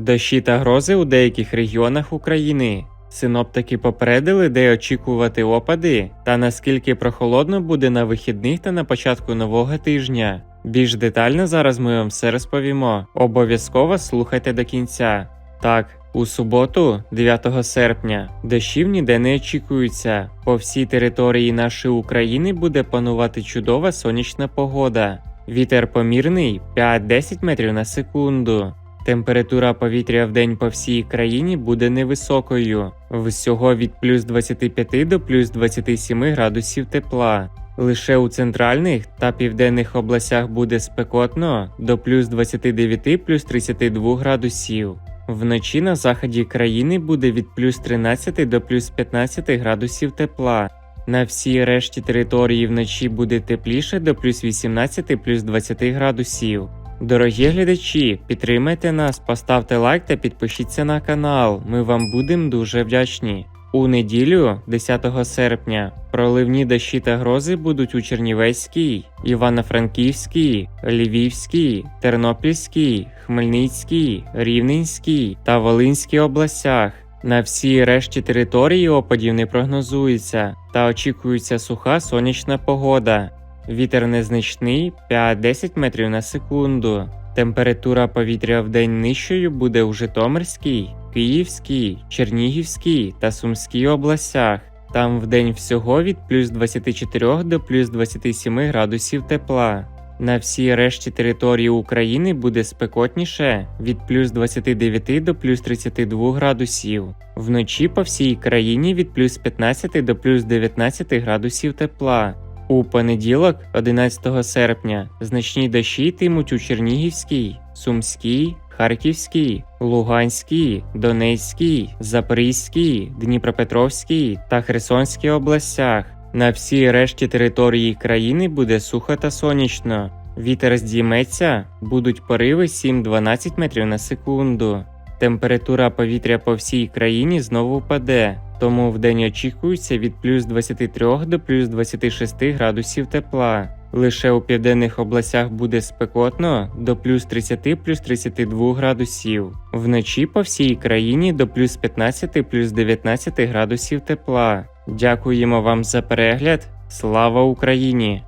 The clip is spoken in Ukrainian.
Дощі та грози у деяких регіонах України. Синоптики попередили, де очікувати опади, та наскільки прохолодно буде на вихідних та на початку нового тижня. Більш детально зараз ми вам все розповімо. Обов'язково слухайте до кінця. Так, у суботу, 9 серпня, дощів ніде не очікується. По всій території нашої України буде панувати чудова сонячна погода. Вітер помірний 5-10 метрів на секунду. Температура повітря в день по всій країні буде невисокою, всього від плюс 25 до плюс 27 градусів тепла. Лише у центральних та південних областях буде спекотно до плюс 29 плюс 32 градусів. Вночі на заході країни буде від плюс 13 до плюс 15 градусів тепла. На всій решті території вночі буде тепліше до плюс 18 плюс 20 градусів. Дорогі глядачі, підтримайте нас, поставте лайк та підпишіться на канал. Ми вам будемо дуже вдячні. У неділю, 10 серпня, проливні дощі та грози будуть у Чернівецькій, Івано-Франківській, Львівській, Тернопільській, Хмельницькій, Рівненській та Волинській областях. На всій решті території опадів не прогнозується та очікується суха сонячна погода. Вітер незначний 5-10 метрів на секунду. Температура повітря в день нижчою буде у Житомирській, Київській, Чернігівській та Сумській областях. Там в день всього від плюс 24 до плюс 27 градусів тепла. На всій решті території України буде спекотніше від плюс 29 до плюс 32 градусів. Вночі по всій країні від плюс 15 до плюс 19 градусів тепла. У понеділок, 11 серпня, значні дощі йтимуть у Чернігівській, Сумській, Харківській, Луганській, Донецькій, Запорізькій, Дніпропетровській та Херсонській областях. На всій решті території країни буде сухо та сонячно. Вітер здійметься, будуть пориви 7-12 метрів на секунду. Температура повітря по всій країні знову впаде, тому вдень очікується від плюс 23 до плюс 26 градусів тепла. Лише у південних областях буде спекотно до плюс 30 плюс 32 градусів. Вночі по всій країні до плюс 15 плюс 19 градусів тепла. Дякуємо вам за перегляд. Слава Україні!